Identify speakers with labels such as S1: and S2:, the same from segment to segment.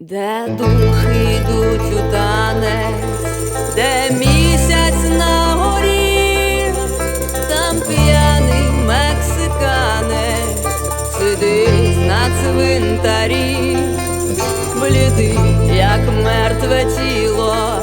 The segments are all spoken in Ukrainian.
S1: Де духи йдуть у танець, де місяць на горі, там п'яний мексиканець сидить на цвинтарі, блідий, як мертве тіло.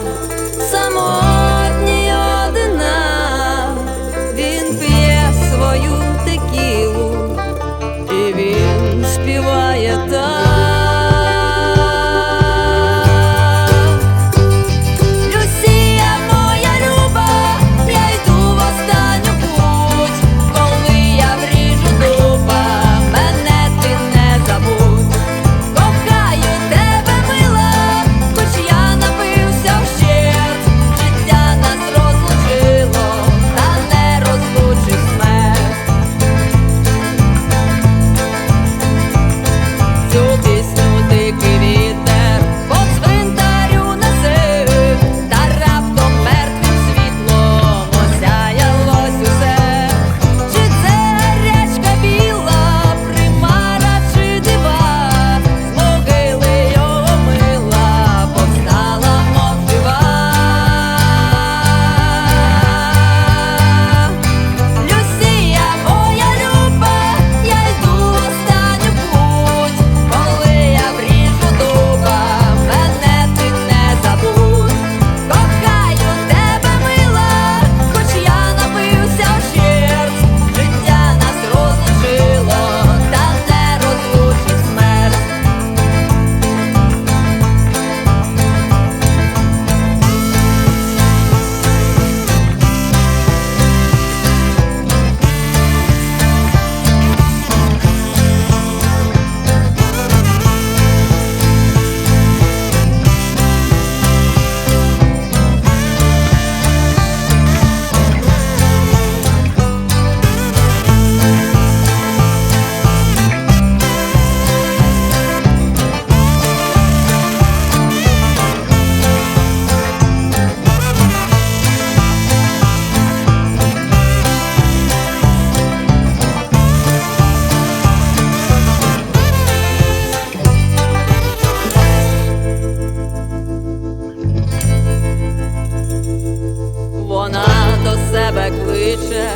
S1: кличе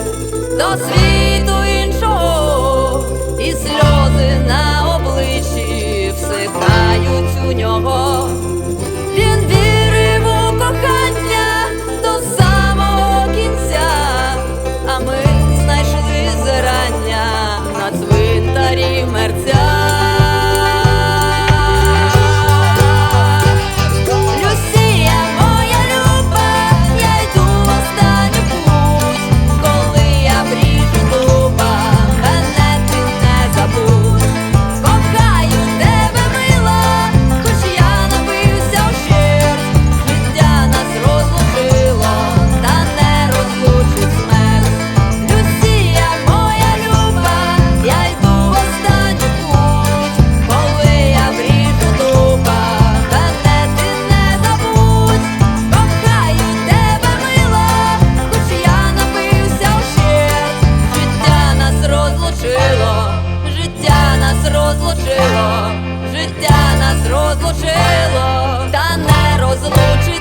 S1: до світу іншого, і сльози на обличчі всихають у нього. життя нас розлучило, та не розлучить.